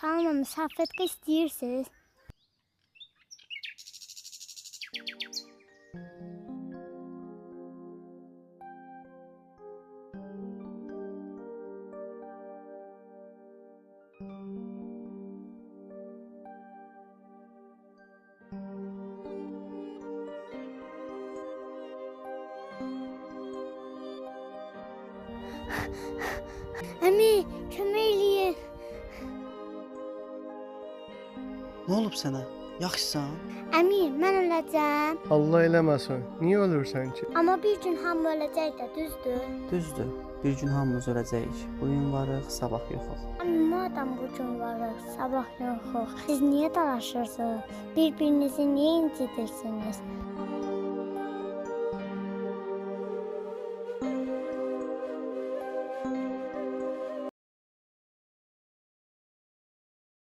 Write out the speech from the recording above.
Salam, müsafirlik istəyirsiniz? Əmi, kömək Ne olub sənə? Yaxşısan? Əmi, mən öləcəm. Allah eləməsin. Niyə ölürsən ki? Amma bir gün hamı öləcək də, düzdür? Düzdür. Bir gün hamımız öləcəyik. Bu gün varıq, sabah yoxuq. Amma madam bu gün varıq, sabah yoxuq. Siz niyə dalaşırsınız? Bir-birinizi niyə incitirsiniz?